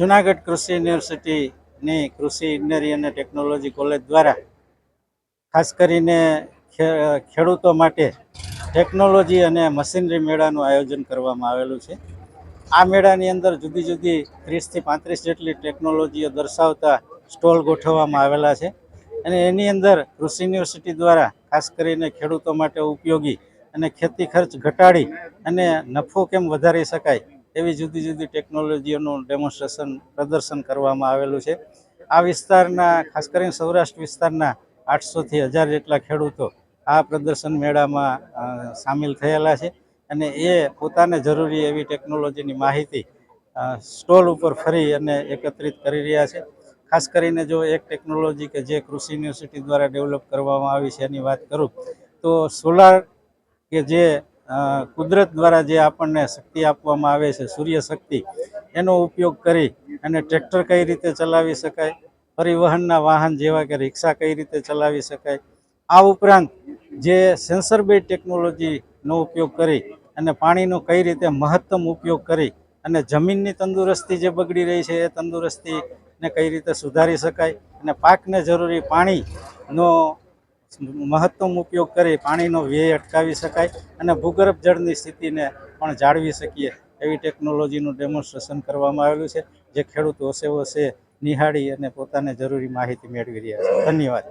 જુનાગઢ કૃષિ યુનિવર્સિટીની કૃષિ ઇજનેરી અને ટેકનોલોજી કોલેજ દ્વારા ખાસ કરીને ખેડૂતો માટે ટેકનોલોજી અને મશીનરી મેળાનું આયોજન કરવામાં આવેલું છે. આ મેળાની અંદર જુદી જુદી ત્રીસથી પાંત્રીસ જેટલી ટેકનોલોજીઓ દર્શાવતા સ્ટોલ ગોઠવવામાં આવેલા છે અને એની અંદર કૃષિ યુનિવર્સિટી દ્વારા ખાસ કરીને ખેડૂતો માટે ઉપયોગી અને ખેતી ખર્ચ ઘટાડી અને નફો કેમ વધારી શકાય એવી જુદી જુદી ટેકનોલોજીઓનું ડેમોન્સ્ટ્રેશન, પ્રદર્શન કરવામાં આવેલું છે. આ વિસ્તારના, ખાસ કરીને સૌરાષ્ટ્ર વિસ્તારના આઠસોથી હજાર જેટલા ખેડૂતો આ પ્રદર્શન મેળામાં સામેલ થયેલા છે અને એ પોતાને જરૂરી એવી ટેકનોલોજીની માહિતી સ્ટોલ ઉપર ફરી અને એકત્રિત કરી રહ્યા છે. ખાસ કરીને જો એક ટેકનોલોજી કે જે કૃષિ યુનિવર્સિટી દ્વારા ડેવલપ કરવામાં આવી છે એની વાત કરું, તો સોલાર કે જે કુદરત દ્વારા જે આપણને શક્તિ આપવામાં આવે છે, સૂર્ય શક્તિ, એનો ઉપયોગ કરી અને ટ્રેક્ટર કઈ રીતે ચલાવી શકાય, પરિવહનના વાહન જેવા કે રિક્ષા કઈ રીતે ચલાવી શકાય, આ ઉપરાંત જે સેન્સર બેઝ ટેકનોલોજીનો ઉપયોગ કરી અને પાણીનો કઈ રીતે મહત્તમ ઉપયોગ કરી અને જમીનની તંદુરસ્તી જે બગડી રહી છે એ તંદુરસ્તીને કઈ રીતે સુધારી શકાય અને પાકને જરૂરી પાણીનો મહત્તમ ઉપયોગ કરી પાણીનો વ્યય અટકાવી શકાય અને ભૂગર્ભ જળની સ્થિતિને પણ જાળવી શકીએ એવી ટેકનોલોજીનું ડેમોન્સ્ટ્રેશન કરવામાં આવેલું છે. જે ખેડૂતો હોશે વસે નિહાળી અને પોતાને જરૂરી માહિતી મેળવી રહ્યા છે. ધન્યવાદ.